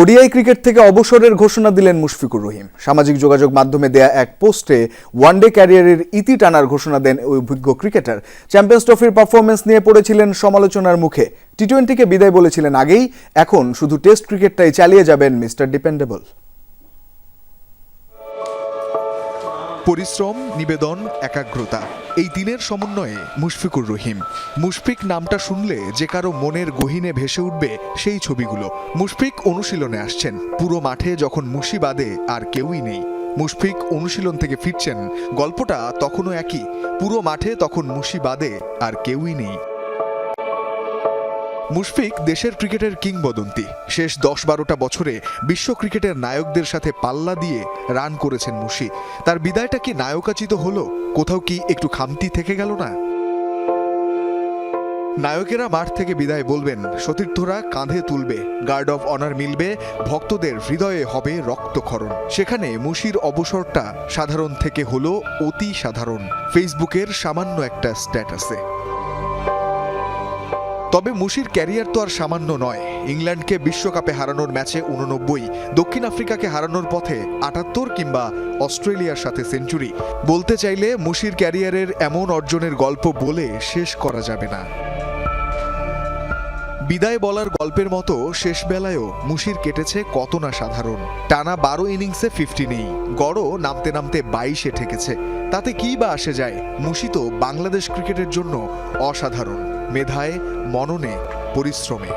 ODI cricket থেকে অবসরের ঘোষণা দিলেন মুশফিকুর রহিম। সামাজিক যোগাযোগ মাধ্যমে দেয়া এক পোস্টে ওয়ানডে ক্যারিয়ারের ইতি টানার ঘোষণা দেন ওই অভিজ্ঞ ক্রিকেটার। চ্যাম্পিয়ন্স ট্রফির পারফরমেন্স নিয়ে পড়েছিলেন সমালোচনার মুখে। টি টোয়েন্টিকে বিদায় বলেছিলেন আগেই, এখন শুধু টেস্ট ক্রিকেটটাই চালিয়ে যাবেন মিস্টার ডিপেন্ডেবল। পরিশ্রম, নিবেদন, একাগ্রতা। এই তিনের সমন্বয়ে মুশফিকুর রহিম। মুশফিক নামটা শুনলে যে কারও মনের গহিনে ভেসে উঠবে সেই ছবিগুলো। মুশফিক অনুশীলনে আসছেন। পুরো মাঠে যখন মুশি বাদে আর কেউই নেই। মুশফিক অনুশীলন থেকে ফিরছেন। গল্পটা তখনও একই। পুরো মাঠে তখন মুশি বাদে আর কেউই নেই। মুশফিক দেশের ক্রিকেটের কিংবদন্তি। শেষ দশ বারোটা বছরে বিশ্ব ক্রিকেটের নায়কদের সাথে পাল্লা দিয়ে রান করেছেন মুশি। তার বিদায়টা কি নায়কাচিত হলো? কোথাও কি একটু খামতি থেকে গেল না? নায়কেরা মাঠ থেকে বিদায় বলবেন, সতীর্থরা কাঁধে তুলবে, গার্ড অফ অনার মিলবে, ভক্তদের হৃদয়ে হবে রক্তক্ষরণ। সেখানে মুশির অবসরটা সাধারণ থেকে হলো অতি সাধারণ। ফেসবুকের সামান্য একটা স্ট্যাটাসে। তবে মুশির ক্যারিয়ার তো আর সামান্য নয়। ইংল্যান্ডকে বিশ্বকাপে হারানোর ম্যাচে উননব্বই দক্ষিণ আফ্রিকাকে হারানোর পথে আটাত্তর কিংবা অস্ট্রেলিয়ার সাথে সেঞ্চুরি। বলতে চাইলে মুশির ক্যারিয়ারের এমন অর্জনের গল্প বলে শেষ করা যাবে না। বিদায় বলার গল্পের মতো শেষ বেলায়ও মুশির কেটেছে কত না সাধারণ। টানা বারো ইনিংসে ফিফটি নেই, গড়ও নামতে নামতে বাইশে ঠেকেছে। তাতে কি বা আসে যায়, মুশি তো বাংলাদেশ ক্রিকেটের জন্য অসাধারণ। মেধায় মননে পরিশ্রমে।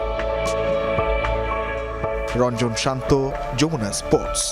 রঞ্জন শান্ত যমুনা স্পোর্টস।